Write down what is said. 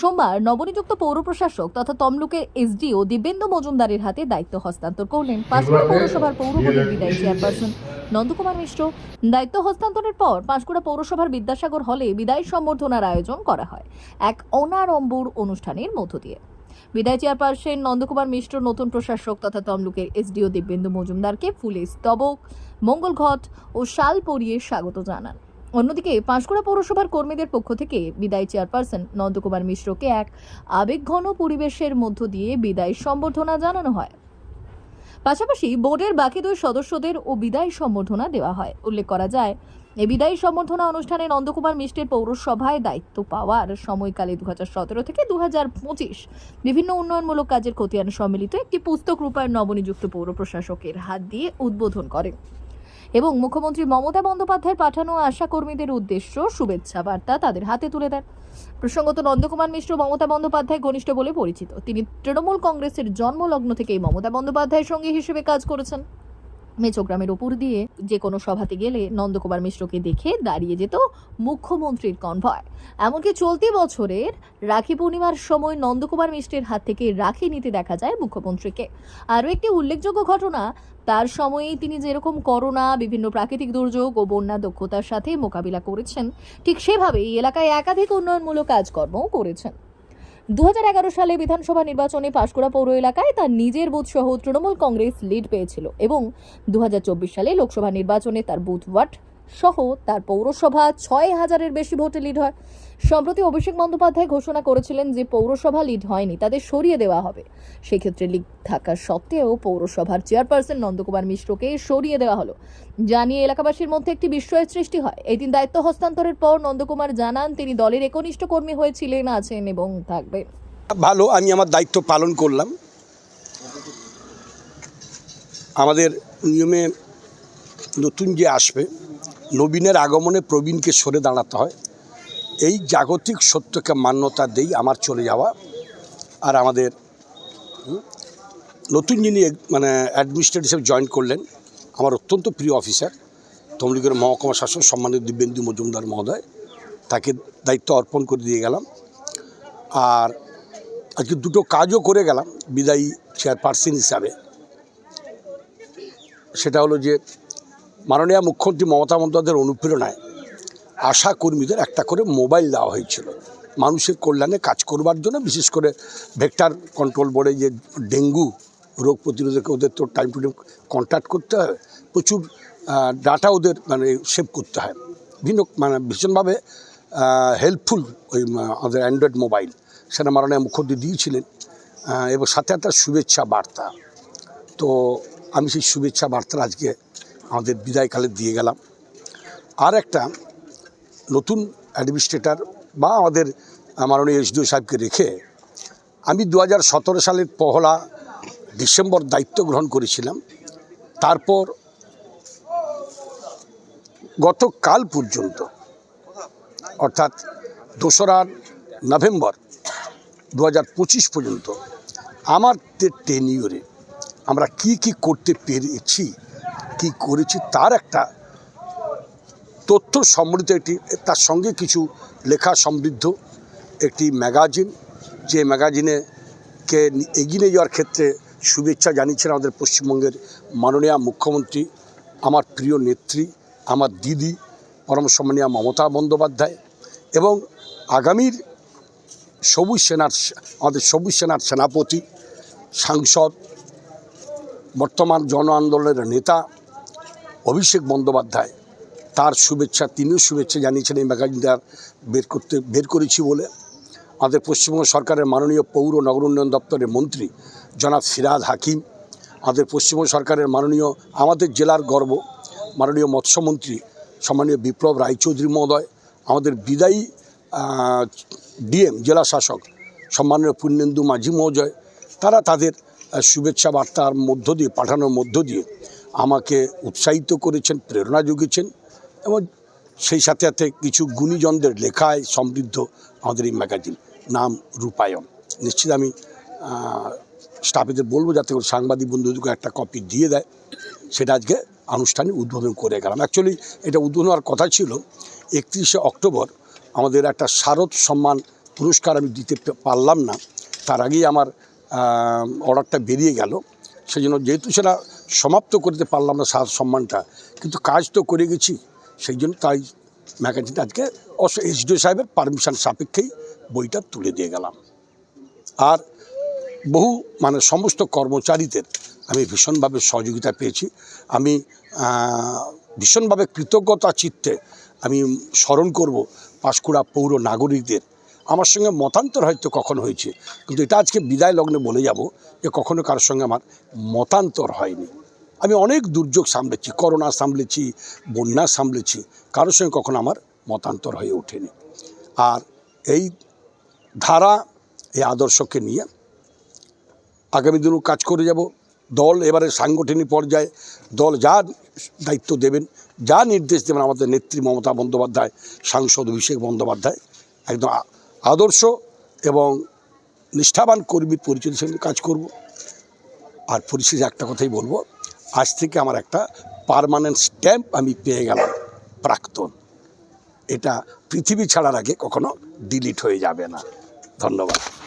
সোমবার নবনিযুক্ত পৌর প্রশাসক তথা তমলুকের এসডিও দিব্যেন্দু মজুমদারের হাতে দায়িত্ব হস্তান্তর করলেন। পাঁশকুড়া পৌরসভার পৌরপতির বিদায়ী চেয়ারপারসন নন্দকুমার মিশ্র। দায়িত্ব হস্তান্তরের পর পাঁশকুড়া পৌরসভার বিদ্যাসাগর হলে বিদায় সম্বর্ধনার আয়োজন করা হয় এক অনাড়ম্বর অনুষ্ঠানের মধ্য দিয়ে। বিদায় চেয়ারপারসন নন্দকুমার মিশ্র নতুন প্রশাসক তথা তমলুকের এসডিও দিব্যেন্দু মজুমদারকে ফুলে স্তবক মঙ্গল ঘট ও শাল পরিয়ে স্বাগত জানান। অন্যদিকে পাঁশকুড়া পৌরসভার কর্মীদের পক্ষ থেকে বিদায় চেয়ারপারসন নন্দকুমার মিশ্রকে এক আবেগঘন পরিবেশের মধ্য দিয়ে বিদায় সম্বর্ধনা জানানো হয়। পাশাপাশি বোর্ডের বাকি দুই সদস্যদের ও বিদায় সম্বর্ধনা দেওয়া হয়। উল্লেখ করা যায়, এ বিদায়ী সম্বর্ধনা অনুষ্ঠানে নন্দকুমার মিষ্টের পৌরসভায় দায়িত্ব পাওয়ার সময়কালে দু সতেরো থেকে দু পঁচিশ বিভিন্ন উন্নয়নমূলক কাজের খতিয়ান সম্মিলিত একটি পুস্তক রূপায়ণ নবনিযুক্ত পৌর প্রশাসকের হাত দিয়ে উদ্বোধন করে এবং মুখ্যমন্ত্রী মমতা বন্দ্যোপাধ্যায়ের পাঠানো আশা কর্মীদের উদ্দেশ্য শুভেচ্ছা বার্তা তাদের হাতে তুলে দেন। প্রসঙ্গত নন্দকুমার মিশ্র, মমতা বন্দ্যোপাধ্যায় ঘনিষ্ঠ বলে পরিচিত। তিনি তৃণমূল কংগ্রেসের জন্মলগ্ন থেকেই মমতা বন্দ্যোপাধ্যায়ের সঙ্গী হিসেবে কাজ করেছেন। মেচোগ্রামের ওপর দিয়ে যে কোনো সভাতে গেলে নন্দকুমার মিশ্রকে দেখে দাঁড়িয়ে যেত মুখ্যমন্ত্রীর কনভয়। এমনকি চলতি বছরের রাখি পূর্ণিমার সময় নন্দকুমার মিশ্রের হাত থেকে রাখি নিতে দেখা যায় মুখ্যমন্ত্রীকে। আরও একটি উল্লেখযোগ্য ঘটনা, তার সময়েই তিনি যেরকম করোনা, বিভিন্ন প্রাকৃতিক দুর্যোগ ও বন্যা দক্ষতার সাথে মোকাবিলা করেছেন, ঠিক সেভাবেই এলাকায় একাধিক উন্নয়নমূলক কাজকর্মও করেছেন। দু হাজার এগারো সালে বিধানসভা নির্বাচনে পাঁশকুড়া পৌর এলাকায় তার নিজের বুথ সহ তৃণমূল কংগ্রেস লিড পেয়েছিল এবং দু হাজার চব্বিশ সালে লোকসভা নির্বাচনে তার বুথ ওয়ার্ড সহ তার পৌরসভা ছয় হাজারের বেশি ভোটে লিড হয়। সম্প্রতি অভিষেক বন্দ্যোপাধ্যায় ঘোষণা করেছিলেন যে পৌরসভা লিড হয়নি, তাদের সরিয়ে দেওয়া হবে। সেক্ষেত্রে লিড থাকা সত্ত্বেও পৌরসভার চেয়ারপারসন নন্দকুমার মিশ্রকে সরিয়ে দেওয়া হলো। জানিয়ে এলাকাবাসীর মধ্যে একটি বিস্ময়ের সৃষ্টি হয়। এই দিন দায়িত্ব হস্তান্তরের পর নন্দকুমার জানান, তিনি দলের একনিষ্ঠ কর্মী হয়েছিলেন, আছেন এবং থাকবেন। ভালো, আমি আমার দায়িত্ব পালন করলাম। আমাদের নিয়মে নতুন যে আসবে নবীনের আগমনে প্রবীণকে সরে দাঁড়াতে হয়। এই জাগতিক সত্যকে মান্যতা দেই আমার চলে যাওয়া আর আমাদের নতুন যিনি মানে অ্যাডমিনিস্ট্রেটর হিসেবে জয়েন করলেন, আমার অত্যন্ত প্রিয় অফিসার তমলিগের মহকুমা শাসক সম্মানিত দিব্যেন্দু মজুমদার মহোদয়, তাকে দায়িত্ব অর্পণ করে দিয়ে গেলাম। আর আজকে দুটো কাজও করে গেলাম, বিদায়ী চেয়ারপারসন হিসাবে। সেটা হলো যে মাননীয় মুখ্যমন্ত্রী মমতা বন্দ্যোপাধ্যায়ের অনুপ্রেরণায় আশা কর্মীদের একটা করে মোবাইল দেওয়া হয়েছিল। মানুষের কল্যাণে কাজ করবার জন্য, বিশেষ করে ভেক্টর কন্ট্রোল বোর্ডে যে ডেঙ্গু রোগ প্রতিরোধকে ওদের তো টাইম টু টাইম কন্ট্যাক্ট করতে হয়, প্রচুর ডাটা ওদের মানে সেভ করতে হয়। ভিন্ন মানে ভীষণভাবে হেল্পফুল ওই আমাদের অ্যান্ড্রয়েড মোবাইল সেটা মাননীয় মুখ্যমন্ত্রী দিয়েছিলেন। এবং সাথে একটা শুভেচ্ছা বার্তা। তো আমি সেই শুভেচ্ছা বার্তা আজকে আমাদের বিদায়কালে দিয়ে গেলাম। আর একটা নতুন অ্যাডমিনিস্ট্রেটর বা আমাদের মাননীয় এসডিও সাহেবকে রেখে আমি দু হাজার সতেরো সালের পহলা ডিসেম্বর দায়িত্ব গ্রহণ করেছিলাম। তারপর গতকাল পর্যন্ত, অর্থাৎ দোসরা নভেম্বর দু পঁচিশ পর্যন্ত, আমার টেনিওরে আমরা কি কি করতে পেরেছি কি করেছি তার একটা তথ্য সমৃদ্ধ একটি, তার সঙ্গে কিছু লেখা সমৃদ্ধ একটি ম্যাগাজিন, যে ম্যাগাজিনে কে এগিয়ে নিয়ে যাওয়ার ক্ষেত্রে শুভেচ্ছা জানিয়েছেন আমাদের পশ্চিমবঙ্গের মাননীয় মুখ্যমন্ত্রী, আমার প্রিয় নেত্রী, আমার দিদি, পরম সম্মানীয় মমতা বন্দ্যোপাধ্যায় এবং আগামীর সবুজ সেনার আমাদের সবুজ সেনার সেনাপতি, সাংসদ, বর্তমান জন আন্দোলনের নেতা অভিষেক বন্দ্যোপাধ্যায়, তার শুভেচ্ছা, তিনিও শুভেচ্ছা জানিয়েছেন এই ম্যাগাজিনটা বের করতে, বের করেছি বলে। আমাদের পশ্চিমবঙ্গ সরকারের মাননীয় পৌর নগর উন্নয়ন দপ্তরের মন্ত্রী জনাব ফিরাদ হাকিম, আমাদের পশ্চিমবঙ্গ সরকারের মাননীয়, আমাদের জেলার গর্ব, মাননীয় মৎস্যমন্ত্রী সম্মানীয় বিপ্লব রায়চৌধুরী মহোদয়, আমাদের বিদায়ী ডিএম, জেলা শাসক সম্মানীয় পুণ্যেন্দু মাঝি মহোদয়, তারা তাদের শুভেচ্ছা বার্তার মধ্য দিয়ে, পাঠানোর মধ্য দিয়ে আমাকে উৎসাহিত করেছেন, প্রেরণা জুগিয়েছেন এবং সেই সাথে সাথে কিছু গুণীজনদের লেখায় সমৃদ্ধ আমাদের এই ম্যাগাজিন, নাম রূপায়ণ। নিশ্চিত আমি স্টাফেদের বলব যাতে করে সাংবাদিক বন্ধুদেরকে একটা কপি দিয়ে দেয়। সেটা আজকে আনুষ্ঠানিক উদ্বোধন করে গেলাম। অ্যাকচুয়ালি এটা উদ্বোধন হওয়ার কথা ছিল, একত্রিশে অক্টোবর আমাদের একটা শারদ সম্মান পুরস্কার আমি দিতে পারলাম না। তার আগেই আমার অর্ডারটা বেরিয়ে গেল। সেই জন্য যেহেতু সেটা সমাপ্ত করতে পারলাম না সার সম্মানটা। কিন্তু কাজ তো করে গেছি। সেই জন্য তাই ম্যাগাজিনটা আজকে এসডিও সাহেবের পারমিশন সাপেক্ষেই বইটা তুলে দিয়ে গেলাম। আর বহু মানে সমস্ত কর্মচারীদের আমি ভীষণভাবে সহযোগিতা পেয়েছি। আমি ভীষণভাবে কৃতজ্ঞতা চিত্তে আমি স্মরণ করব পাঁশকুড়া পৌর নাগরিকদের। আমার সঙ্গে মতান্তর হয়তো কখন হয়েছে। কিন্তু এটা আজকে বিদায় লগ্নে বলে যাব যে কখনো কারোর সঙ্গে আমার মতান্তর হয়নি। আমি অনেক দুর্যোগ সামলেছি, করোনা সামলেছি, বন্যা সামলেছি, কারোর সঙ্গে কখনো আমার মতান্তর হয়ে ওঠেনি। আর এই ধারা, এই আদর্শকে নিয়ে আগামী দিনেও কাজ করে যাব। দল এবারে সাংগঠনিক পর্যায়ে, দল যা দায়িত্ব দেবেন, যা নির্দেশ দেবেন আমাদের নেত্রী মমতা বন্দ্যোপাধ্যায়, সাংসদ অভিষেক বন্দ্যোপাধ্যায়, একদম আদর্শ এবং নিষ্ঠাবান কর্মীর পরিচয়ের সঙ্গে কাজ করব। আর পরিশেষে একটা কথাই বলব আজ থেকে আমার একটা পারমানেন্ট স্ট্যাম্প আমি পেয়ে গেলাম, প্রাক্তন। এটা পৃথিবী ছাড়ার আগে কখনো ডিলিট হয়ে যাবে না। ধন্যবাদ।